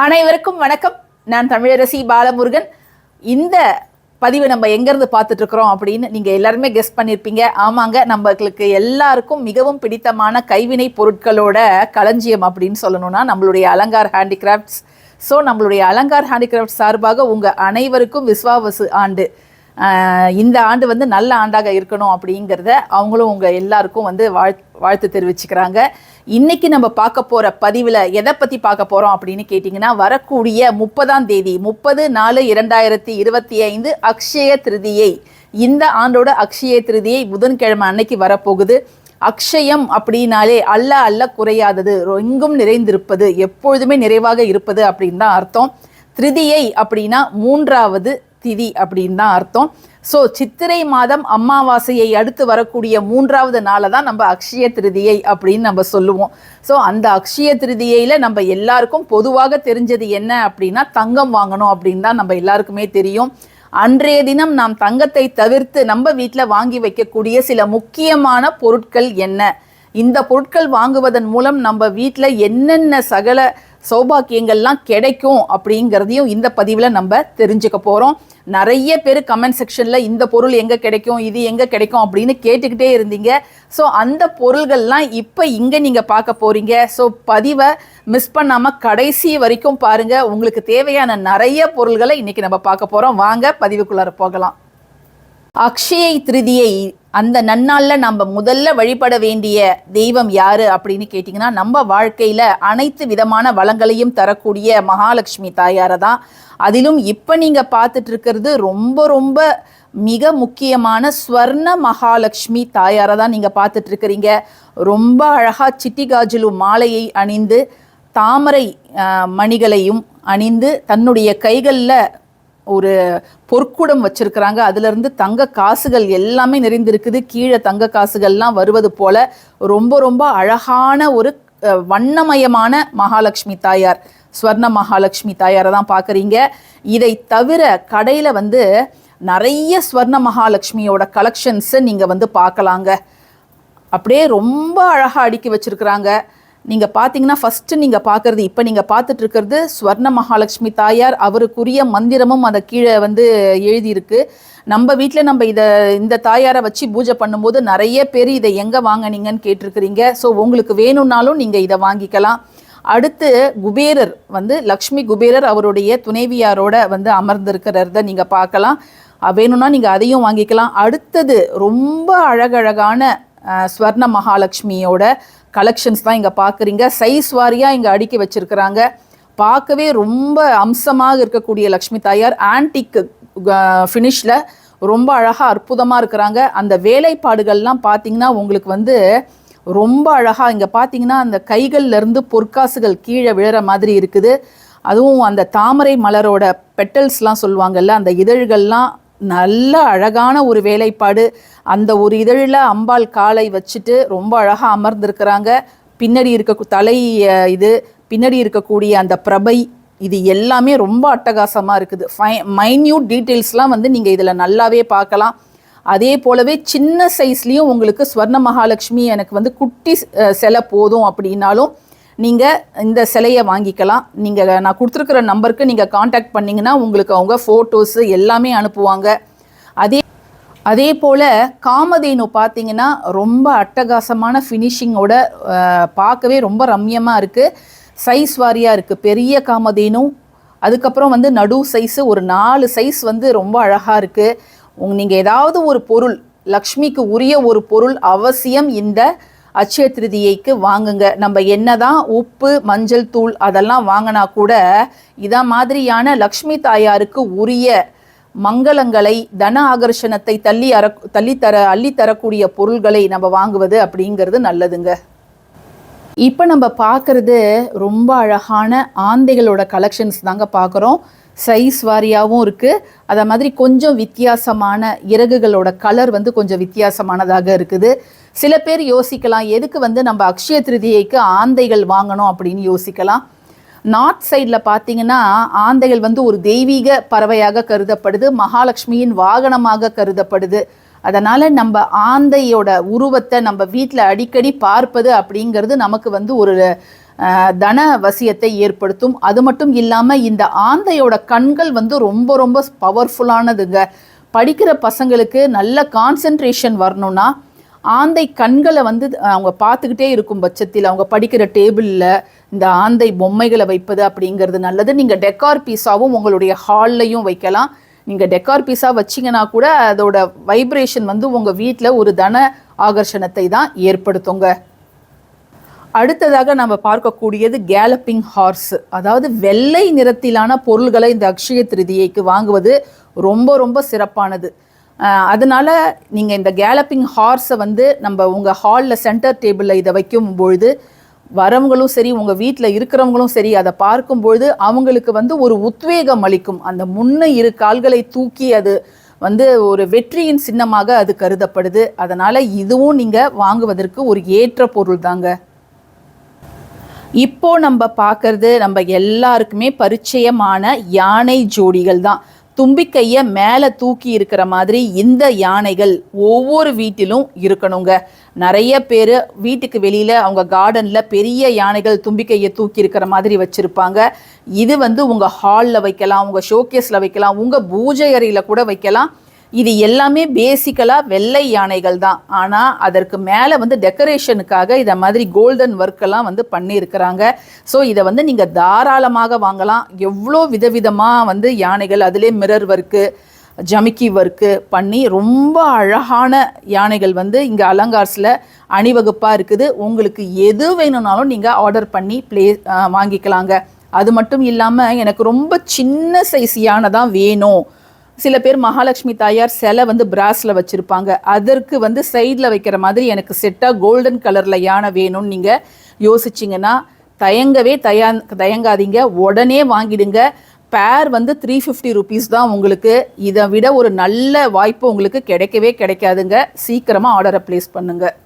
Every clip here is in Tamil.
அனைவருக்கும் வணக்கம். நான் தமிழரசி பாலமுருகன். இந்த பதிவு நம்ம எங்கேருந்து பார்த்துட்டு இருக்கிறோம் அப்படின்னு நீங்கள் எல்லாருமே கெஸ் பண்ணியிருப்பீங்க ஆமாங்க நம்மளுக்கு எல்லாருக்கும் மிகவும் பிடித்தமான கைவினை பொருட்களோட களஞ்சியம் அப்படின்னு சொல்லணும்னா நம்மளுடைய அலங்கார் ஹேண்டிகிராஃப்ட்ஸ் ஸோ நம்மளுடைய அலங்கார் ஹேண்டிகிராஃப்ட் சார்பாக உங்கள் அனைவருக்கும் விஸ்வாவசு ஆண்டு. இந்த ஆண்டு வந்து நல்ல ஆண்டாக இருக்கணும் அப்படிங்கிறத அவங்களும் உங்கள் எல்லாருக்கும் வந்து வாழ் வாழ்த்து தெரிவிச்சுக்கிறாங்க. இன்னைக்கு நம்ம பார்க்க போகிற பதிவில் எதை பற்றி பார்க்க போகிறோம் அப்படின்னு கேட்டிங்கன்னா வரக்கூடிய முப்பதாம் தேதி முப்பது நாலு இரண்டாயிரத்தி இருபத்தி ஐந்து அக்ஷய திருதியை இந்த ஆண்டோட அக்ஷய திருதியை புதன்கிழமை அன்னைக்கு வரப்போகுது. அக்ஷயம் அப்படின்னாலே அல்ல அல்ல குறையாதது எங்கும் நிறைந்திருப்பது எப்பொழுதுமே நிறைவாக இருப்பது அப்படின்னு தான் அர்த்தம். திருதியை அப்படின்னா மூன்றாவது திதி அப்படின்னு தான் அர்த்தம். ஸோ சித்திரை மாதம் அமாவாசையை அடுத்து வரக்கூடிய மூன்றாவது நாளை தான் நம்ம அக்ஷய திருதியை அப்படின்னு நம்ம சொல்லுவோம். ஸோ அந்த அக்ஷய திருதியையில் நம்ம எல்லாருக்கும் பொதுவாக தெரிஞ்சது என்ன அப்படின்னா தங்கம் வாங்கணும் அப்படின்னு தான் நம்ம எல்லாருக்குமே தெரியும். அன்றைய தினம் நாம் தங்கத்தை தவிர்த்து நம்ம வீட்டில் வாங்கி வைக்கக்கூடிய சில முக்கியமான பொருட்கள் என்ன? இந்த பொருட்கள் வாங்குவதன் மூலம் நம்ம வீட்டில் என்னென்ன சகல சௌபாக்கியங்கள்லாம் கிடைக்கும் அப்படிங்கிறதையும் இந்த பதிவில் நம்ம தெரிஞ்சுக்க போகிறோம் நிறைய பேர் கமெண்ட் செக்ஷனில் இந்த பொருள் எங்கே கிடைக்கும் இது எங்கே கிடைக்கும் அப்படின்னு கேட்டுக்கிட்டே இருந்தீங்க. ஸோ அந்த பொருள்கள்லாம் இப்போ இங்கே நீங்கள் பார்க்க போகிறீங்க ஸோ பதிவை மிஸ் பண்ணாமல் கடைசி வரைக்கும் பாருங்கள் உங்களுக்கு தேவையான நிறைய பொருள்களை இன்றைக்கி நம்ம பார்க்க போகிறோம் வாங்க பதிவுக்குள்ளார போகலாம். அக்ஷயை திருதியை அந்த நன்னாளில் நம்ம முதல்ல வழிபட வேண்டிய தெய்வம் யாரு அப்படின்னு கேட்டிங்கன்னா நம்ம வாழ்க்கையில் அனைத்து விதமான வளங்களையும் தரக்கூடிய மகாலட்சுமி தாயாரை தான். அதிலும் இப்போ நீங்கள் பார்த்துட்டு இருக்கிறது ரொம்ப ரொம்ப மிக முக்கியமான ஸ்வர்ண மகாலட்சுமி தாயாரை தான் நீங்கள் பார்த்துட்டு இருக்கிறீங்க. ரொம்ப அழகாக சிட்டிகாஜுலு மாலையை அணிந்து தாமரை மணிகளையும் அணிந்து தன்னுடைய கைகளில் ஒரு பொற்குடம் வச்சிருக்கிறாங்க. அதுலேருந்து தங்க காசுகள் எல்லாமே நிறைந்திருக்குது. கீழே தங்க காசுகள்லாம் வருவது போல ரொம்ப ரொம்ப அழகான ஒரு வண்ணமயமான மகாலட்சுமி தாயார் ஸ்வர்ண மகாலட்சுமி தாயாரை தான் பார்க்குறீங்க. இதை தவிர கடையில் வந்து நிறைய ஸ்வர்ண மகாலட்சுமியோட கலெக்ஷன்ஸை நீங்கள் வந்து பார்க்கலாங்க. அப்படியே ரொம்ப அழகாக அடுக்கி வச்சுருக்குறாங்க. நீங்கள் பார்த்தீங்கன்னா ஃபஸ்ட்டு நீங்கள் பார்க்குறது இப்போ நீங்கள் பார்த்துட்டு இருக்கிறது ஸ்வர்ண மகாலட்சுமி தாயார் அவருக்குரிய மந்திரமும் அதை கீழே வந்து எழுதியிருக்கு. நம்ம வீட்டில் நம்ம இதை இந்த தாயாரை வச்சு பூஜை பண்ணும்போது நிறைய பேர் இதை எங்கே வாங்குனீங்கன்னு கேட்டிருக்கிறீங்க. ஸோ உங்களுக்கு வேணும்னாலும் நீங்கள் இதை வாங்கிக்கலாம். அடுத்து குபேரர் வந்து லக்ஷ்மி குபேரர் அவருடைய துணைவியாரோட வந்து அமர்ந்திருக்கிறத நீங்கள் பார்க்கலாம். வேணும்னா நீங்கள் அதையும் வாங்கிக்கலாம். அடுத்தது ரொம்ப அழகழகான ஸ்வர்ண மகாலட்சுமியோட கலெக்ஷன்ஸ் தான் இங்கே பார்க்குறீங்க. சைஸ் வாரியாக இங்கே அடுக்கி வச்சிருக்கிறாங்க. பார்க்கவே ரொம்ப அம்சமாக இருக்கக்கூடிய லக்ஷ்மி தாயார் ஆன்டிக் ஃபினிஷில் ரொம்ப அழகாக அற்புதமாக இருக்கிறாங்க. அந்த வேலைப்பாடுகள்லாம் பார்த்தீங்கன்னா உங்களுக்கு வந்து ரொம்ப அழகாக இங்கே பார்த்தீங்கன்னா அந்த கைகள்லேருந்து பொற்காசுகள் கீழே விழுற மாதிரி இருக்குது. அதுவும் அந்த தாமரை மலரோட பெட்டல்ஸ்லாம் சொல்லுவாங்கல்ல அந்த இதழ்கள்லாம் நல்ல அழகான ஒரு வேலைப்பாடு. அந்த ஒரு இதழில் அம்பாள் காலை வச்சுட்டு ரொம்ப அழகாக அமர்ந்திருக்கிறாங்க. பின்னாடி இருக்க தலை இது பின்னாடி இருக்கக்கூடிய அந்த பிரபை இது எல்லாமே ரொம்ப அட்டகாசமாக இருக்குது. ஃபை மைன்யூட் டீட்டெயில்ஸ்லாம் வந்து நீங்கள் இதில் நல்லாவே பார்க்கலாம். அதே போலவே சின்ன சைஸ்லேயும் உங்களுக்கு ஸ்வர்ண மகாலட்சுமி எனக்கு வந்து குட்டி சிலை போதும் அப்படின்னாலும் நீங்கள் இந்த சிலையை வாங்கிக்கலாம். நீங்கள் நான் கொடுத்துருக்குற நம்பருக்கு நீங்கள் காண்டாக்ட் பண்ணிங்கன்னா உங்களுக்கு அவங்க ஃபோட்டோஸு எல்லாமே அனுப்புவாங்க. அதே அதே போல் காமதேனு பார்த்தீங்கன்னா ரொம்ப அட்டகாசமான ஃபினிஷிங்கோட பார்க்கவே ரொம்ப ரம்யமாக இருக்குது சைஸ் வாரியாக இருக்குது பெரிய காமதேனு. அதுக்கப்புறம் வந்து நடு சைஸு ஒரு நாலு சைஸ் வந்து ரொம்ப அழகாக இருக்குது உங் நீங்கள் ஏதாவது ஒரு பொருள் லக்ஷ்மிக்கு உரிய ஒரு பொருள் அவசியம் இந்த அட்சய திருதியைக்கு வாங்குங்க. நம்ம என்னதான் உப்பு மஞ்சள் தூள் அதெல்லாம் வாங்கினா கூட இத மாதிரியான லக்ஷ்மி தாயாருக்கு உரிய மங்களங்களை தன ஆகர்ஷணத்தை தள்ளி அற தள்ளித்தர அள்ளித்தரக்கூடிய பொருள்களை நம்ம வாங்குவது அப்படிங்கிறது நல்லதுங்க. இப்போ நம்ம பார்க்குறது ரொம்ப அழகான ஆந்தைகளோட கலெக்ஷன்ஸ் தாங்க பார்க்குறோம். சைஸ் வாரியாகவும் இருக்குது அதை மாதிரி கொஞ்சம் வித்தியாசமான இறகுகளோட கலர் வந்து கொஞ்சம் வித்தியாசமானதாக இருக்குது. சில பேர் யோசிக்கலாம் எதுக்கு வந்து நம்ம அக்ஷய திருதியைக்கு ஆந்தைகள் வாங்கணும் அப்படின்னு யோசிக்கலாம். நார்த் சைடில் பார்த்தீங்கன்னா ஆந்தைகள் வந்து ஒரு தெய்வீக பறவையாக கருதப்படுது மகாலட்சுமியின் வாகனமாக கருதப்படுது. அதனால் நம்ம ஆந்தையோட உருவத்தை நம்ம வீட்டில் அடிக்கடி பார்ப்பது அப்படிங்கிறது நமக்கு வந்து ஒரு தன வசியத்தை ஏற்படுத்தும். அது மட்டும் இல்லாமல் இந்த ஆந்தையோட கண்கள் வந்து ரொம்ப ரொம்ப பவர்ஃபுல்லானதுங்க படிக்கிற பசங்களுக்கு நல்ல கான்சென்ட்ரேஷன் வரணும்னா ஆந்தை கண்களை வந்து அவங்க பார்த்துக்கிட்டே இருக்கும் பட்சத்தில் அவங்க படிக்கிற டேபிளில் இந்த ஆந்தை பொம்மைகளை வைப்பது அப்படிங்கிறது நல்லது. நீங்கள் டெக்கார் பீஸாவும் உங்களுடைய ஹால்லையும் வைக்கலாம். நீங்கள் டெக்கார் பீஸாக வச்சிங்கன்னா கூட அதோட வைப்ரேஷன் வந்து உங்கள் வீட்டில் ஒரு தன ஆகர்ஷணத்தை தான் ஏற்படுத்துங்க. அடுத்ததாக நம்ம பார்க்கக்கூடியது கேலப்பிங் ஹார்ஸ் அதாவது வெள்ளை நிறத்திலான பொருள்களை இந்த அக்ஷய திருதியைக்கு வாங்குவது ரொம்ப ரொம்ப சிறப்பானது. அதனால் நீங்கள் இந்த கேலப்பிங் ஹார்ஸை வந்து நம்ம உங்கள் ஹாலில் சென்டர் டேபிளில் இதை வைக்கும் பொழுது வரவங்களும் சரி உங்கள் வீட்டில் இருக்கிறவங்களும் சரி அதை பார்க்கும்பொழுது அவங்களுக்கு வந்து ஒரு உத்வேகம் அளிக்கும். அந்த முன்ன இரு கால்களை தூக்கி அது வந்து ஒரு வெற்றியின் சின்னமாக அது கருதப்படுது. அதனால் இதுவும் நீங்கள் வாங்குவதற்கு ஒரு ஏற்ற பொருள் தாங்க இப்போ நம்ம பார்க்கறது நம்ம எல்லாருக்குமே பரிச்சயமான யானை ஜோடிகள் தான். தும்பிக்கையை மேலே தூக்கி இருக்கிற மாதிரி இந்த யானைகள் ஒவ்வொரு வீட்டிலும் இருக்கணுங்க. நிறைய பேர் வீட்டுக்கு வெளியில் அவங்க கார்டனில் பெரிய யானைகள் தும்பிக்கையை தூக்கி இருக்கிற மாதிரி வச்சுருப்பாங்க. இது வந்து உங்கள் ஹாலில் வைக்கலாம் உங்கள் ஷோகேஸில் வைக்கலாம் உங்கள் பூஜை அறையில் கூட வைக்கலாம். இது எல்லாமே பேசிக்கலாக வெள்ளை யானைகள் தான். ஆனால் அதற்கு மேலே வந்து டெக்கரேஷனுக்காக இதை மாதிரி கோல்டன் ஒர்க்கெல்லாம் வந்து பண்ணியிருக்கிறாங்க. ஸோ இதை வந்து நீங்கள் தாராளமாக வாங்கலாம். எவ்வளோ விதவிதமாக வந்து யானைகள் அதிலே மிரர் ஒர்க்கு ஜமிக்கி ஒர்க்கு பண்ணி ரொம்ப அழகான யானைகள் வந்து இங்கே அலங்கார்ஸில் அணிவகுப்பாக இருக்குது. உங்களுக்கு எது வேணும்னாலும் நீங்கள் ஆர்டர் பண்ணி ப்ளே வாங்கிக்கலாங்க. அது மட்டும் இல்லாமல் எனக்கு ரொம்ப சின்ன சைஸ் யானை தான் வேணும். சில பேர் மகாலட்சுமி தாயார் சிலை வந்து பிராஸில் வச்சுருப்பாங்க. அதற்கு வந்து சைடில் வைக்கிற மாதிரி எனக்கு செட்டாக கோல்டன் கலரில் யானை வேணும்னு நீங்கள் யோசிச்சிங்கன்னா தயங்கவே தயா தயங்காதீங்க. உடனே வாங்கிடுங்க. பேர் வந்து த்ரீ ஃபிஃப்டி ருபீஸ் தான் உங்களுக்கு. இதை விட ஒரு நல்ல வாய்ப்பு உங்களுக்கு கிடைக்கவே கிடைக்காதுங்க. சீக்கிரமாக ஆர்டரை ப்ளேஸ் பண்ணுங்கள்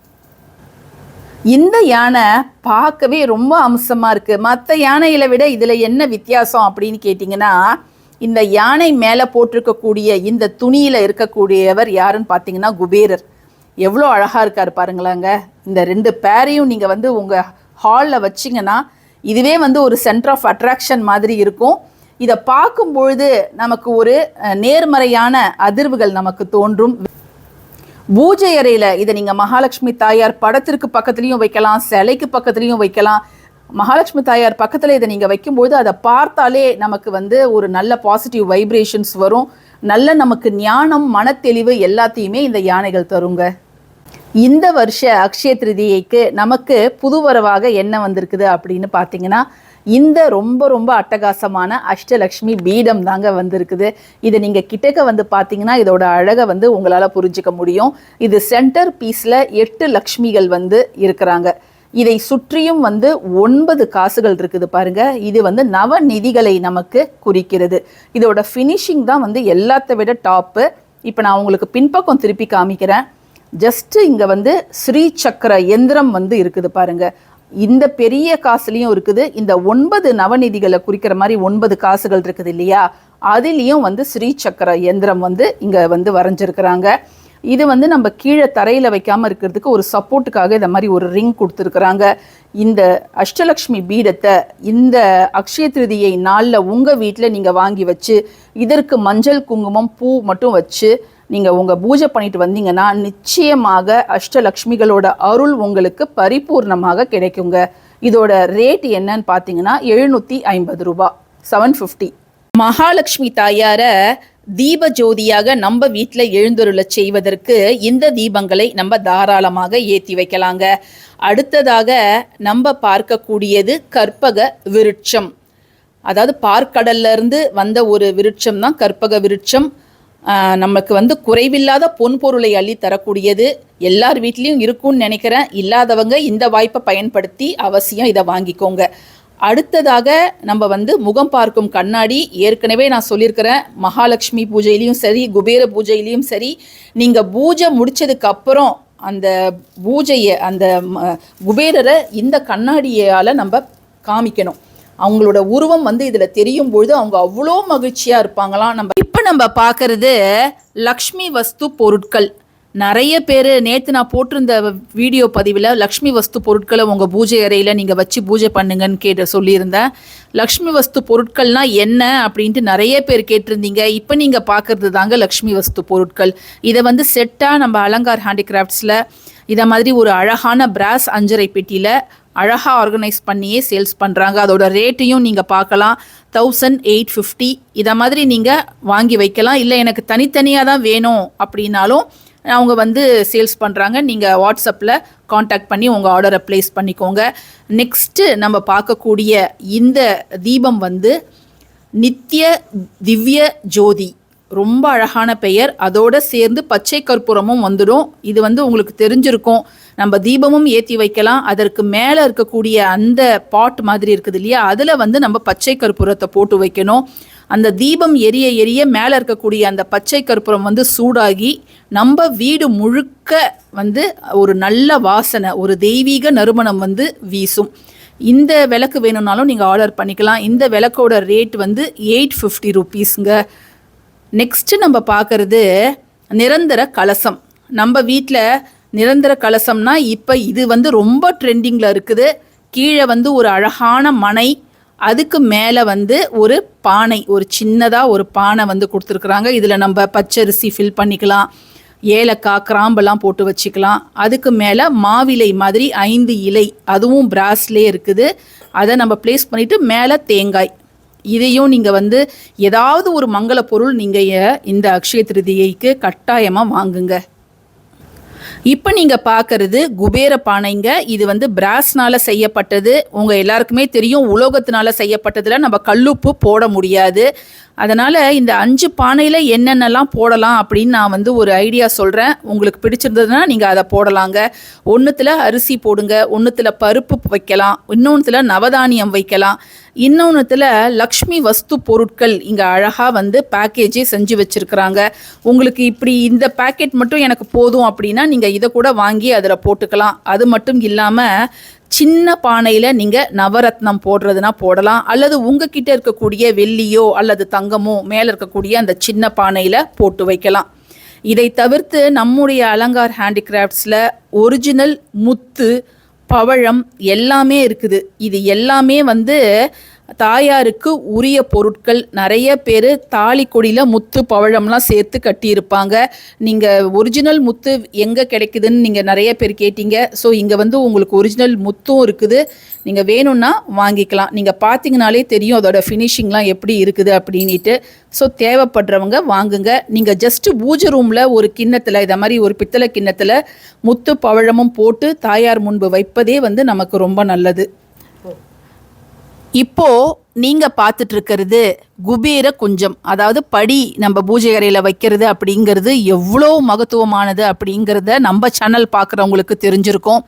இந்த யானை பார்க்கவே ரொம்ப அம்சமாக இருக்குது மற்ற யானைகளை விட இதில் என்ன வித்தியாசம் அப்படின்னு கேட்டிங்கன்னா இந்த யானை மேலே போட்டிருக்கக்கூடிய இந்த துணியில் இருக்கக்கூடியவர் யாருன்னு பார்த்தீங்கன்னா குபேரர். எவ்வளோ அழகாக இருக்கார் பாருங்களாங்க. இந்த ரெண்டு பேரையும் நீங்கள் வந்து உங்கள் ஹாலில் வச்சிங்கன்னா இதுவே வந்து ஒரு சென்டர் ஆஃப் அட்ராக்ஷன் மாதிரி இருக்கும். இதை பார்க்கும் பொழுது நமக்கு ஒரு நேர்மறையான அதிர்வுகள் நமக்கு தோன்றும். பூஜை அறையில் இதை நீங்கள் மகாலட்சுமி தாயார் படத்திற்கு பக்கத்துலேயும் வைக்கலாம் சிலைக்கு பக்கத்துலேயும் வைக்கலாம். மகாலட்சுமி தாயார் பக்கத்தில் இதை நீங்கள் வைக்கும்போது அதை பார்த்தாலே நமக்கு வந்து ஒரு நல்ல பாசிட்டிவ் வைப்ரேஷன்ஸ் வரும். நல்ல நமக்கு ஞானம் மனத்தெளிவு எல்லாத்தையுமே இந்த யானைகள் தருங்க. இந்த வருஷ அக்ஷய திருதியைக்கு நமக்கு புதுவரவாக என்ன வந்திருக்குது அப்படின்னு பார்த்தீங்கன்னா இந்த ரொம்ப ரொம்ப அட்டகாசமான அஷ்டலக்ஷ்மி பீடம் தாங்க வந்திருக்குது. இதை நீங்கள் கிட்டக்க வந்து பார்த்தீங்கன்னா இதோட அழகை வந்து உங்களால் புரிஞ்சிக்க முடியும். இது சென்டர் பீஸில் எட்டு லக்ஷ்மிகள் வந்து இருக்கிறாங்க. இதை சுற்றியும் வந்து ஒன்பது காசுகள் இருக்குது பாருங்க. இது வந்து நவநிதிகளை நமக்கு குறிக்கிறது. இதோட ஃபினிஷிங் தான் வந்து எல்லாத்த விட டாப்பு இப்போ நான் உங்களுக்கு பின்பக்கம் திருப்பி காமிக்கிறேன். ஜஸ்ட் இங்கே வந்து ஸ்ரீ சக்கர எந்திரம் வந்து இருக்குது பாருங்க. இந்த பெரிய காசுலேயும் இருக்குது. இந்த ஒன்பது நவநிதிகளை குறிக்கிற மாதிரி ஒன்பது காசுகள் இருக்குது இல்லையா? அதுலேயும் வந்து ஸ்ரீ சக்கர எந்திரம் வந்து இங்கே வந்து வரைஞ்சிருக்கிறாங்க. இது வந்து நம்ம கீழே தரையில் வைக்காமல் இருக்கிறதுக்கு ஒரு சப்போர்ட்டுக்காக இந்த மாதிரி ஒரு ரிங் கொடுத்துருக்குறாங்க. இந்த அஷ்டலக்ஷ்மி பீடத்தை இந்த அக்ஷய திருதியை நாளில் உங்கள் வீட்டில் நீங்கள் வாங்கி வச்சு இதற்கு மஞ்சள் குங்குமம் பூ மட்டும் வச்சு நீங்கள் உங்கள் பூஜை பண்ணிட்டு வந்தீங்கன்னா நிச்சயமாக அஷ்டலக்ஷ்மிகளோட அருள் உங்களுக்கு பரிபூர்ணமாக கிடைக்குங்க. இதோட ரேட் என்னன்னு பார்த்தீங்கன்னா எழுநூற்றி ஐம்பது ரூபா செவன் ஃபிஃப்டி மகாலட்சுமி தாயாரை தீப ஜோதியாக நம்ம வீட்டில் எழுந்தருள செய்வதற்கு இந்த தீபங்களை நம்ம தாராளமாக ஏற்றி வைக்கலாங்க. அடுத்ததாக நம்ம பார்க்கக்கூடியது கற்பக விருட்சம். அதாவது பார்க்கடல்ல இருந்து வந்த ஒரு விருட்சம் தான் கற்பக விருட்சம். நமக்கு வந்து குறைவில்லாத பொன் பொருளை அள்ளி தரக்கூடியது. எல்லார் வீட்லேயும் இருக்கும்னு நினைக்கிறேன். இல்லாதவங்க இந்த வாய்ப்பை பயன்படுத்தி அவசியம் இதை வாங்கிக்கோங்க. அடுத்ததாக நம்ம வந்து முகம் பார்க்கும் கண்ணாடி. ஏற்கனவே நான் சொல்லியிருக்கிறேன் மகாலட்சுமி பூஜையிலையும் சரி குபேர பூஜையிலையும் சரி நீங்கள் பூஜை முடித்ததுக்கப்புறம் அந்த பூஜையை அந்த குபேரரை இந்த கண்ணாடியால் நம்ம காமிக்கணும். அவங்களோட உருவம் வந்து இதில் தெரியும் பொழுது அவங்க அவ்வளோ மகிழ்ச்சியாக இருப்பாங்களாம். நம்ம இப்போ நம்ம பார்க்கறது லக்ஷ்மி வஸ்து பொருட்கள். நிறைய பேர் நேற்று நான் போட்டிருந்த வீடியோ பதிவில் லக்ஷ்மி வஸ்து பொருட்களை உங்கள் பூஜை அறையில் நீங்கள் வச்சு பூஜை பண்ணுங்கன்னு கேட்டு சொல்லியிருந்தேன். லக்ஷ்மி வஸ்து பொருட்கள்னால் என்ன அப்படின்ட்டு நிறைய பேர் கேட்டிருந்தீங்க. இப்போ நீங்கள் பார்க்குறது தாங்க லக்ஷ்மி வஸ்து பொருட்கள். இதை வந்து செட்டாக நம்ம அலங்கார் ஹேண்டிகிராஃப்ட்ஸில் இதை மாதிரி ஒரு அழகான பிராஸ் அஞ்சரை பெட்டியில் அழகாக ஆர்கனைஸ் பண்ணியே சேல்ஸ் பண்ணுறாங்க அதோட ரேட்டையும் நீங்கள் பார்க்கலாம். தௌசண்ட் எயிட் ஃபிஃப்டி இதை மாதிரி நீங்கள் வாங்கி வைக்கலாம். இல்லை எனக்கு தனித்தனியாக தான் வேணும் அப்படின்னாலும் அவங்க வந்து சேல்ஸ் பண்ணுறாங்க நீங்கள் வாட்ஸ்அப்பில் காண்டாக்ட் பண்ணி உங்கள் ஆர்டரை ப்ளேஸ் பண்ணிக்கோங்க. நெக்ஸ்ட்டு நம்ம பார்க்கக்கூடிய இந்த தீபம் வந்து நித்ய திவ்ய ஜோதி. ரொம்ப அழகான பெயர். அதோடு சேர்ந்து பச்சை கற்பூரமும் வந்துடும். இது வந்து உங்களுக்கு தெரிஞ்சிருக்கும். நம்ம தீபமும் ஏற்றி வைக்கலாம். அதற்கு மேலே இருக்கக்கூடிய அந்த பாட் மாதிரி இருக்குது இல்லையா? அதில் வந்து நம்ம பச்சை கற்பூரத்தை போட்டு வைக்கணும். அந்த தீபம் எரிய எரிய மேலே இருக்கக்கூடிய அந்த பச்சை கற்பூரம் வந்து சூடாகி நம்ம வீடு முழுக்க வந்து ஒரு நல்ல வாசனை ஒரு தெய்வீக நறுமணம் வந்து வீசும். இந்த விளக்கு வேணும்னாலும் நீங்கள் ஆர்டர் பண்ணிக்கலாம். இந்த விளக்கோட ரேட் வந்து எயிட் ஃபிஃப்டி ருபீஸுங்க நெக்ஸ்ட்டு நம்ம பார்க்குறது நிரந்தர கலசம். நம்ம வீட்டில் நிரந்தர கலசம்னா இப்போ இது வந்து ரொம்ப ட்ரெண்டிங்கில் இருக்குது. கீழே வந்து ஒரு அழகான மனை அதுக்கு மேலே வந்து ஒரு பானை ஒரு சின்னதாக ஒரு பானை வந்து கொடுத்துருக்குறாங்க. இதில் நம்ம பச்சரிசி ஃபில் பண்ணிக்கலாம். ஏலக்காய் கிராம்பெல்லாம் போட்டு வச்சுக்கலாம். அதுக்கு மேலே மாவிலை மாதிரி ஐந்து இலை அதுவும் பிராஸ்லேயே இருக்குது. அதை நம்ம ப்ளேஸ் பண்ணிவிட்டு மேலே தேங்காய். இதையும் நீங்கள் வந்து ஏதாவது ஒரு மங்கள பொருள் நீங்கள் இந்த அக்ஷய திருதியைக்கு கட்டாயமாக வாங்குங்க. இப்போ நீங்கள் பார்க்கறது குபேர பானைங்க. இது வந்து பிராஸ்னால செய்யப்பட்டது. உங்கள் எல்லாருக்குமே தெரியும். உலோகத்தினால செய்யப்பட்டதில் நம்ம கல்லுப்பு போட முடியாது. அதனால் இந்த அஞ்சு பானையில் என்னென்னலாம் போடலாம் அப்படின்னு நான் வந்து ஒரு ஐடியா சொல்கிறேன் உங்களுக்கு பிடிச்சிருந்ததுன்னா நீங்கள் அதை போடலாங்க. ஒன்றுத்தில் அரிசி போடுங்க ஒன்றுத்தில் பருப்பு வைக்கலாம் இன்னொன்றுத்தில் நவதானியம் வைக்கலாம் இன்னொன்றுத்தில் லக்ஷ்மி வஸ்து பொருட்கள் இங்கே அழகாக வந்து பேக்கேஜே செஞ்சு வச்சுருக்குறாங்க. உங்களுக்கு இப்படி இந்த பேக்கெட் மட்டும் எனக்கு போதும் அப்படின்னா நீங்கள் இதை கூட வாங்கி அதில் போட்டுக்கலாம். அது மட்டும் இல்லாமல் சின்ன பானையில் நீங்கள் நவரத்னம் போடுறதுனா போடலாம். அல்லது உங்ககிட்ட இருக்கக்கூடிய வெள்ளியோ அல்லது தங்கமோ மேலே இருக்கக்கூடிய அந்த சின்ன பானையில் போட்டு வைக்கலாம். இதை தவிர்த்து நம்முடைய அலங்கார் ஹேண்டிகிராஃப்ட்ஸில் ஒரிஜினல் முத்து பவழம் எல்லாமே இருக்குது. இது எல்லாமே வந்து தாயாருக்கு உரிய பொருட்கள். நிறைய பேர் தாலி கொடியில் முத்து பவழம்லாம் சேர்த்து கட்டியிருப்பாங்க. நீங்கள் ஒரிஜினல் முத்து எங்கே கிடைக்குதுன்னு நீங்கள் நிறைய பேர் கேட்டீங்க. ஸோ இங்கே வந்து உங்களுக்கு ஒரிஜினல் முத்தும் இருக்குது. நீங்கள் வேணும்னா வாங்கிக்கலாம். நீங்கள் பார்த்தீங்கனாலே தெரியும் அதோட ஃபினிஷிங்லாம் எப்படி இருக்குது அப்படின்ட்டு ஸோ தேவைப்படுறவங்க வாங்குங்க. நீங்கள் ஜஸ்ட்டு பூஜை ரூமில் ஒரு கிண்ணத்தில் இதை மாதிரி ஒரு பித்தளை கிண்ணத்தில் முத்து பவழமும் போட்டு தாயார் முன்பு வைப்பதே வந்து நமக்கு ரொம்ப நல்லது. இப்போ நீங்க பார்த்துட்டு இருக்கிறது குபேர குஞ்சம். அதாவது படி நம்ம பூஜை அறையில் வைக்கிறது அப்படிங்கிறது எவ்வளோ மகத்துவமானது அப்படிங்கிறத நம்ம சேனல் பார்க்குறவங்களுக்கு தெரிஞ்சிருக்கும்.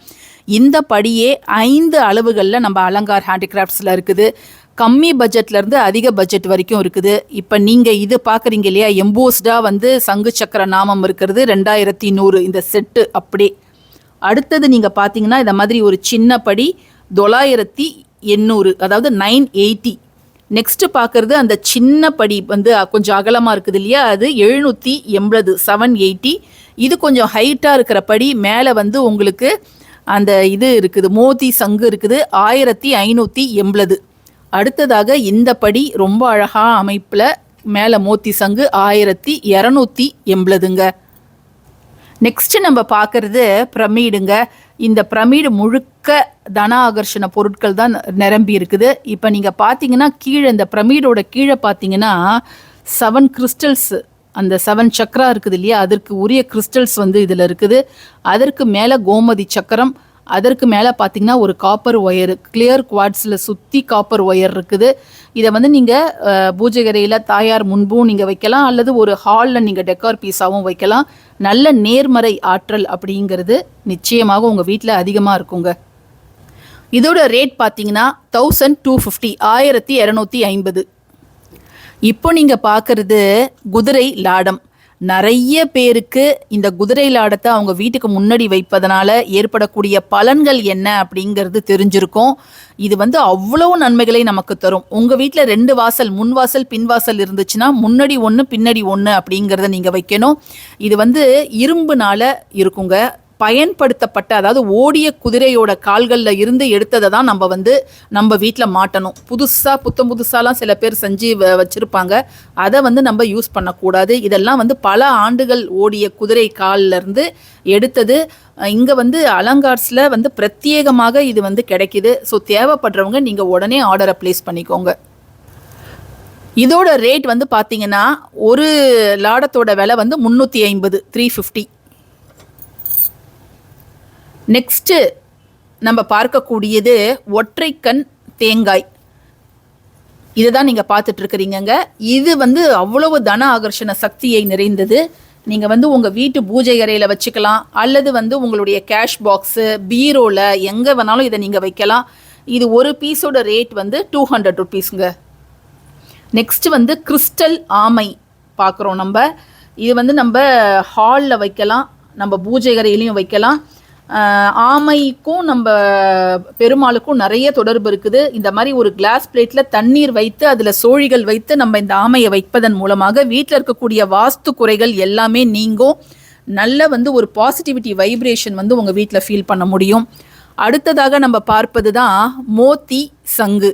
இந்த படியே ஐந்து அளவுகளில் நம்ம அலங்கார் ஹேண்டிகிராஃப்ட்ஸில் இருக்குது. கம்மி பட்ஜெட்லேருந்து அதிக பட்ஜெட் வரைக்கும் இருக்குது. இப்போ நீங்கள் இது பார்க்குறீங்க இல்லையா? எம்போஸ்டாக வந்து சங்கு சக்கர நாமம் இருக்கிறது ரெண்டாயிரத்தி நூறு. இந்த செட்டு அப்படி அடுத்தது நீங்கள் பார்த்தீங்கன்னா இந்த மாதிரி ஒரு சின்ன படி தொள்ளாயிரத்தி எண்ணூறு அதாவது நைன் எயிட்டி நெக்ஸ்ட்டு பார்க்குறது அந்த சின்ன படி வந்து கொஞ்சம் அகலமாக இருக்குது இல்லையா? அது எழுநூற்றி எண்பது செவன் எயிட்டி இது கொஞ்சம் ஹைட்டாக இருக்கிற படி மேலே வந்து உங்களுக்கு அந்த இது இருக்குது மோதி சங்கு இருக்குது ஆயிரத்தி ஐநூற்றி எண்பது. அடுத்ததாக இந்த படி ரொம்ப அழகாக அமைப்பில் மேலே மோத்தி சங்கு ஆயிரத்தி இரநூத்தி எண்பதுங்க. நெக்ஸ்ட் நம்ம பார்க்கறது பிரமிடுங்க. இந்த பிரமிடு முழுக்க தன ஆகர்ஷண பொருட்கள் தான் நிரம்பி இருக்குது. இப்போ நீங்கள் பார்த்தீங்கன்னா கீழே இந்த பிரமிடோட கீழே பார்த்தீங்கன்னா செவன் கிறிஸ்டல்ஸ் அந்த செவன் சக்கரா இருக்குது இல்லையா? அதற்கு உரிய கிறிஸ்டல்ஸ் வந்து இதில் இருக்குது. அதற்கு மேலே கோமதி சக்கரம் அதற்கு மேலே பார்த்தீங்கன்னா ஒரு காப்பர் ஒயர் கிளியர் குவாட்ஸில் சுற்றி காப்பர் ஒயர் இருக்குது. இதை வந்து நீங்கள் பூஜைகரையில் தாயார் முன்பும் நீங்கள் வைக்கலாம் அல்லது ஒரு ஹாலில் நீங்கள் டெக்கார் பீஸாகவும் வைக்கலாம். நல்ல நேர்மறை ஆற்றல் அப்படிங்கிறது நிச்சயமாக உங்கள் வீட்டில் அதிகமாக இருக்குங்க. இதோட ரேட் பார்த்தீங்கன்னா தௌசண்ட் டூ ஃபிஃப்டி ஆயிரத்தி இரநூத்தி ஐம்பது. இப்போ நீங்கள் பார்க்குறது குதிரை லாடம். நிறைய பேருக்கு இந்த குதிரை லாடத்தை அவங்க வீட்டுக்கு முன்னாடி வைப்பதனால ஏற்படக்கூடிய பலன்கள் என்ன அப்படிங்கிறது தெரிஞ்சிருக்கும். இது வந்து அவ்வளவு நன்மைகளை நமக்கு தரும். உங்க வீட்டில் ரெண்டு வாசல் முன் வாசல் பின் வாசல் இருந்துச்சுன்னா முன்னாடி ஒன்று பின்னாடி ஒன்று அப்படிங்கிறத நீங்கள் வைக்கணும். இது வந்து இரும்புனால இருக்குங்க. பயன்படுத்தப்பட்ட அதாவது ஓடிய குதிரையோட கால்களில் இருந்து எடுத்ததை தான் நம்ம வந்து நம்ம வீட்டில் மாட்டணும். புதுசாக புத்தம் புதுசாலாம் சில பேர் செஞ்சு வச்சுருப்பாங்க. அதை வந்து நம்ம யூஸ் பண்ணக்கூடாது. இதெல்லாம் வந்து பல ஆண்டுகள் ஓடிய குதிரை கால்லருந்து எடுத்தது. இங்கே வந்து அலங்கார்ஸில் வந்து பிரத்யேகமாக இது வந்து கிடைக்கிது. ஸோ தேவைப்படுறவங்க நீங்கள் உடனே ஆர்டரை ப்ளேஸ் பண்ணிக்கோங்க. இதோட ரேட் வந்து பார்த்தீங்கன்னா ஒரு லாடத்தோட விலை வந்து முந்நூற்றி ஐம்பது த்ரீ ஃபிஃப்டி நெக்ஸ்ட்டு நம்ம பார்க்கக்கூடியது ஒற்றைக்கண் தேங்காய். இதை தான் நீங்கள் பார்த்துட்ருக்குறீங்கங்க. இது வந்து அவ்வளவு தன ஆகர்ஷண சக்தியை நிறைந்தது. நீங்கள் வந்து உங்கள் வீட்டு பூஜை அறையில் வச்சுக்கலாம். அல்லது வந்து உங்களுடைய கேஷ் பாக்ஸு பீரோவில் எங்கே வேணாலும் இதை நீங்கள் வைக்கலாம். இது ஒரு பீஸோட ரேட் வந்து டூ ஹண்ட்ரட் ருபீஸுங்க நெக்ஸ்ட் வந்து கிறிஸ்டல் ஆமை பார்க்குறோம் நம்ம. இது வந்து நம்ம ஹாலில் வைக்கலாம். நம்ம பூஜை அறையிலையும் வைக்கலாம். ஆமைக்கும் நம்ம பெருமாளுக்கும் நிறைய தொடர்பு இருக்குது. இந்த மாதிரி ஒரு கிளாஸ் பிளேட்டில் தண்ணீர் வைத்து அதில் சோழிகள் வைத்து நம்ம இந்த ஆமையை வைப்பதன் மூலமாக வீட்டில் இருக்கக்கூடிய வாஸ்து குறைகள் எல்லாமே நீங்கும். நல்ல வந்து ஒரு பாசிட்டிவிட்டி வைப்ரேஷன் வந்து உங்கள் வீட்டில் ஃபீல் பண்ண முடியும். அடுத்ததாக நம்ம பார்ப்பது தான் மோத்தி சங்கு.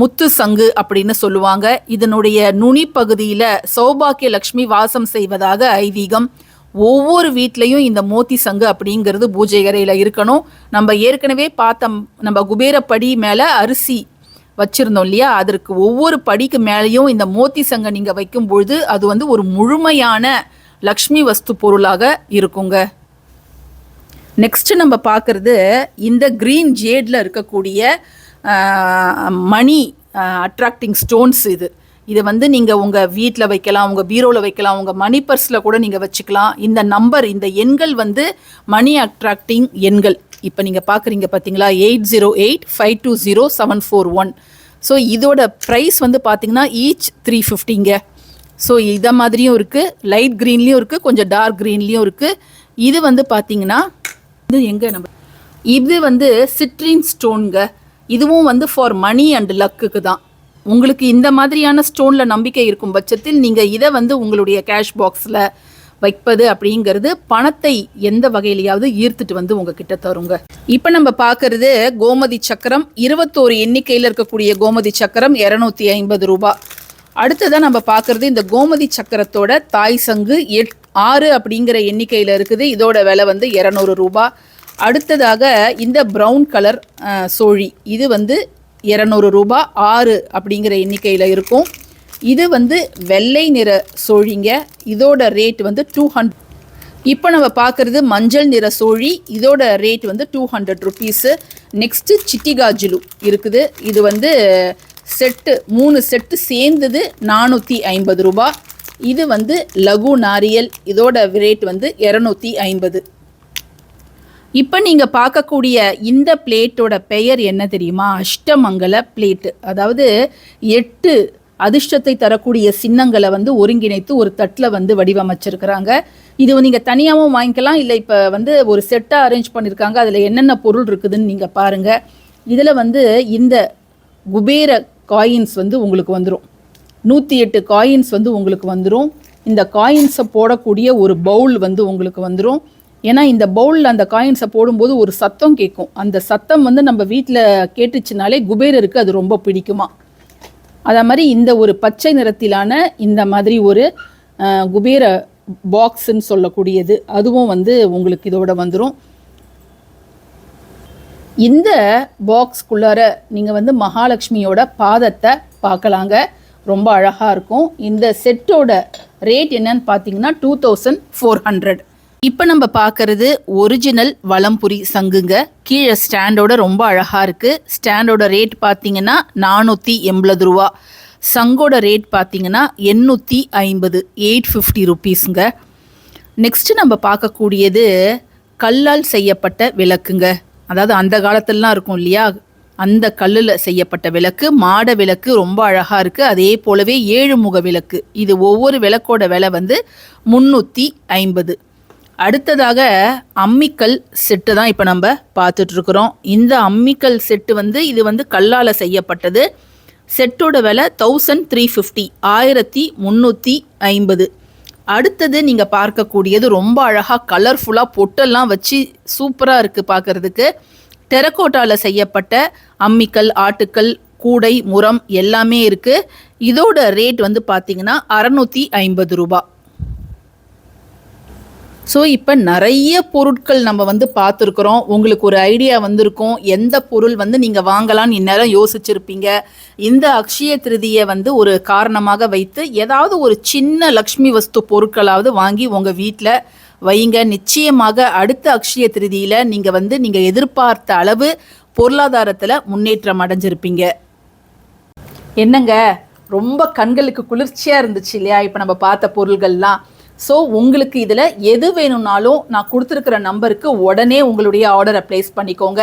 முத்து சங்கு அப்படின்னு சொல்லுவாங்க. இதனுடைய நுனி பகுதியில் சௌபாக்கிய லக்ஷ்மி வாசம் செய்வதாக ஐதீகம். ஒவ்வொரு வீட்லேயும் இந்த மோத்தி சங்கு அப்படிங்கிறது பூஜை அறையில் இருக்கணும். நம்ம ஏற்கனவே பார்த்த நம்ம குபேரப்படி மேலே அரிசி வச்சிருந்தோம் இல்லையா? அதற்கு ஒவ்வொரு படிக்கு மேலேயும் இந்த மோத்தி சங்கை நீங்கள் வைக்கும் பொழுது அது வந்து ஒரு முழுமையான லக்ஷ்மி வஸ்து பொருளாக இருக்குங்க. நெக்ஸ்ட் நம்ம பார்க்குறது இந்த க்ரீன் ஜேடில் இருக்கக்கூடிய மணி அட்ராக்டிங் ஸ்டோன்ஸ் இது. இதை வந்து நீங்கள் உங்கள் வீட்டில் வைக்கலாம் உங்கள் பீரோவில் வைக்கலாம் உங்கள் மணி பர்ஸில் கூட நீங்கள் வச்சுக்கலாம். இந்த நம்பர் இந்த எண்கள் வந்து மணி அட்ராக்டிங் எண்கள். இப்போ நீங்கள் பார்க்குறீங்க பார்த்தீங்களா eight zero eight five two zero seven four one so இதோட ப்ரைஸ் வந்து பார்த்தீங்கன்னா ஈச் த்ரீ ஃபிஃப்டிங்க ஸோ இதை மாதிரியும் இருக்குது லைட் க்ரீன்லேயும் இருக்குது கொஞ்சம் டார்க் க்ரீன்லேயும் இருக்குது இது வந்து பார்த்தீங்கன்னா இது எங்கே நம்ம இது வந்து சிட்ரின் ஸ்டோனுங்க இதுவும் வந்து ஃபார் மணி அண்ட் லக்குக்கு தான். உங்களுக்கு இந்த மாதிரியான ஸ்டோனில் நம்பிக்கை இருக்கும் பட்சத்தில் நீங்கள் இதை வந்து உங்களுடைய கேஷ் பாக்ஸில் வைப்பது அப்படிங்கிறது பணத்தை எந்த வகையிலையாவது ஈர்த்துட்டு வந்து உங்ககிட்ட தருங்க. இப்போ நம்ம பார்க்கறது கோமதி சக்கரம். இருபத்தோரு எண்ணிக்கையில் இருக்கக்கூடிய கோமதி சக்கரம் இரநூத்தி ஐம்பது ரூபாய் அடுத்ததான் நம்ம பார்க்கறது இந்த கோமதி சக்கரத்தோட தாய் சங்கு எட் ஆறு அப்படிங்கிற எண்ணிக்கையில் இருக்குது. இதோட விலை வந்து இரநூறு ரூபாய் அடுத்ததாக இந்த ப்ரௌன் கலர் சோழி. இது வந்து இரநூறு ரூபாய் ஆறு அப்படிங்கிற எண்ணிக்கையில் இருக்கும். இது வந்து வெள்ளை நிற சோழிங்க. இதோட ரேட் வந்து டூ ஹண்ட் இப்போ நம்ம பார்க்குறது மஞ்சள் நிற சோழி. இதோட ரேட் வந்து டூ ஹண்ட்ரட் ருபீஸு நெக்ஸ்ட்டு சிட்டிகாஜுலு இருக்குது. இது வந்து செட்டு மூணு செட்டு சேர்ந்தது நானூற்றி ஐம்பது ரூபா. இது வந்து லகு நாரியல். இதோட ரேட் வந்து இரநூத்தி ஐம்பது. இப்போ நீங்கள் பார்க்கக்கூடிய இந்த பிளேட்டோட பெயர் என்ன தெரியுமா? அஷ்டமங்கல பிளேட்டு. அதாவது எட்டு அதிர்ஷ்டத்தை தரக்கூடிய சின்னங்களை வந்து ஒருங்கிணைத்து ஒரு தட்டில் வந்து வடிவமைச்சிருக்கிறாங்க. இது நீங்கள் தனியாகவும் வாங்கிக்கலாம் இல்லை இப்போ வந்து ஒரு செட்டாக அரேஞ்ச் பண்ணியிருக்காங்க அதில் என்னென்ன பொருள் இருக்குதுன்னு நீங்கள் பாருங்கள் இதில் வந்து இந்த குபேர காயின்ஸ் வந்து உங்களுக்கு வந்துடும் நூற்றி எட்டு காயின்ஸ் வந்து உங்களுக்கு வந்துடும் இந்த காயின்ஸை போடக்கூடிய ஒரு பவுல் வந்து உங்களுக்கு வந்துடும் ஏன்னா இந்த பவுலில் அந்த காயின்ஸை போடும்போது ஒரு சத்தம் கேட்கும். அந்த சத்தம் வந்து நம்ம வீட்டில் கேட்டுச்சுனாலே குபேரருக்கு அது ரொம்ப பிடிக்குமா? அதே மாதிரி இந்த ஒரு பச்சை நிறத்திலான இந்த மாதிரி ஒரு குபேர பாக்ஸ்ன்னு சொல்லக்கூடியது. அதுவும் வந்து உங்களுக்கு இதோட வந்துடும் இந்த பாக்ஸ்குள்ளார நீங்கள் வந்து மகாலட்சுமியோட பாதத்தை பார்க்கலாங்க. ரொம்ப அழகாக இருக்கும். இந்த செட்டோட ரேட் என்னன்னு பார்த்தீங்கன்னா டூ தௌசண்ட் ஃபோர் ஹண்ட்ரட் இப்போ நம்ம பார்க்கறது ஒரிஜினல் வளம்புரி சங்குங்க. கீழே ஸ்டாண்டோட ரொம்ப அழகாக இருக்குது ஸ்டாண்டோட ரேட் பார்த்தீங்கன்னா நானூற்றி எண்பது ரூபா. சங்கோட ரேட் பார்த்தீங்கன்னா எண்ணூற்றி ஐம்பது எயிட் ஃபிஃப்டி ருபீஸுங்க நெக்ஸ்ட் நம்ம பார்க்கக்கூடியது கல்லால் செய்யப்பட்ட விளக்குங்க. அதாவது அந்த காலத்துலலாம் இருக்கும் இல்லையா? அந்த கல்லில் செய்யப்பட்ட விளக்கு மாட விளக்கு ரொம்ப அழகாக இருக்குது அதே போலவே ஏழு முக விளக்கு. இது ஒவ்வொரு விளக்கோட விலை வந்து முந்நூற்றி ஐம்பது. அடுத்ததாக அம்மிக்கல் செட்டு தான் இப்போ நம்ம பார்த்துட்ருக்குறோம். இந்த அம்மிக்கல் செட்டு வந்து இது வந்து கல்லால் செய்யப்பட்டது. செட்டோட விலை தௌசண்ட் த்ரீ ஃபிஃப்டி ஆயிரத்தி முந்நூற்றி ஐம்பது. அடுத்தது நீங்கள் பார்க்கக்கூடியது ரொம்ப அழகாக கலர்ஃபுல்லாக பொட்டெல்லாம் வச்சு சூப்பராக இருக்குது பார்க்குறதுக்கு. டெரக்கோட்டாவில் செய்யப்பட்ட அம்மிக்கல் ஆட்டுக்கல் கூடை முரம் எல்லாமே இருக்குது இதோட ரேட் வந்து பார்த்திங்கன்னா அறநூற்றி ஐம்பது ரூபா ஸோ இப்போ நிறைய பொருட்கள் நம்ம வந்து பார்த்துருக்குறோம். உங்களுக்கு ஒரு ஐடியா வந்திருக்கும். எந்த பொருள் வந்து நீங்கள் வாங்கலாம்னு இந்நேரம் யோசிச்சிருப்பீங்க. இந்த அக்ஷய திருதியை வந்து ஒரு காரணமாக வைத்து ஏதாவது ஒரு சின்ன லக்ஷ்மி வஸ்து பொருட்களாவது வாங்கி உங்கள் வீட்டில் வைங்க. நிச்சயமாக அடுத்த அக்ஷய திருதியில் நீங்கள் வந்து நீங்கள் எதிர்பார்த்த அளவு பொருளாதாரத்தில் முன்னேற்றம் அடைஞ்சிருப்பீங்க. என்னங்க? ரொம்ப கண்களுக்கு குளிர்ச்சியாக இருந்துச்சு இல்லையா? இப்போ நம்ம பார்த்த பொருள்கள்லாம். ஸோ உங்களுக்கு இதில் எது வேணும்னாலும் நான் கொடுத்துருக்கிற நம்பருக்கு உடனே உங்களுடைய ஆர்டரை ப்ளேஸ் பண்ணிக்கோங்க.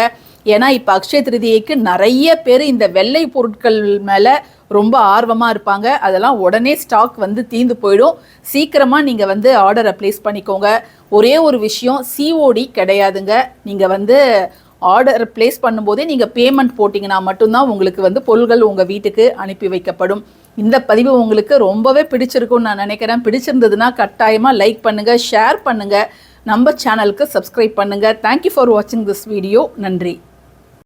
ஏன்னா இப்போ அக்ஷய திருதியைக்கு நிறைய பேர் இந்த வெள்ளை பொருட்கள் மேலே ரொம்ப ஆர்வமாக இருப்பாங்க. அதெல்லாம் உடனே ஸ்டாக் வந்து தீந்து போயிடும். சீக்கிரமாக நீங்கள் வந்து ஆர்டரை ப்ளேஸ் பண்ணிக்கோங்க. ஒரே ஒரு விஷயம் சிஓடி கிடையாதுங்க. நீங்கள் வந்து ஆர்டர் ப்ளேஸ் பண்ணும்போதே நீங்கள் பேமெண்ட் போட்டிங்கன்னா மட்டும்தான் உங்களுக்கு வந்து பொருள்கள் உங்கள் வீட்டுக்கு அனுப்பி வைக்கப்படும். இந்த பதிவு உங்களுக்கு ரொம்பவே பிடிச்சிருக்கும்னு நான் நினைக்கிறேன். பிடிச்சிருந்ததுன்னா கட்டாயமாக லைக் பண்ணுங்கள் ஷேர் பண்ணுங்கள் நம்ம சேனலுக்கு சப்ஸ்கிரைப் பண்ணுங்கள் தேங்க்யூ ஃபார் வாட்சிங் திஸ் வீடியோ நன்றி.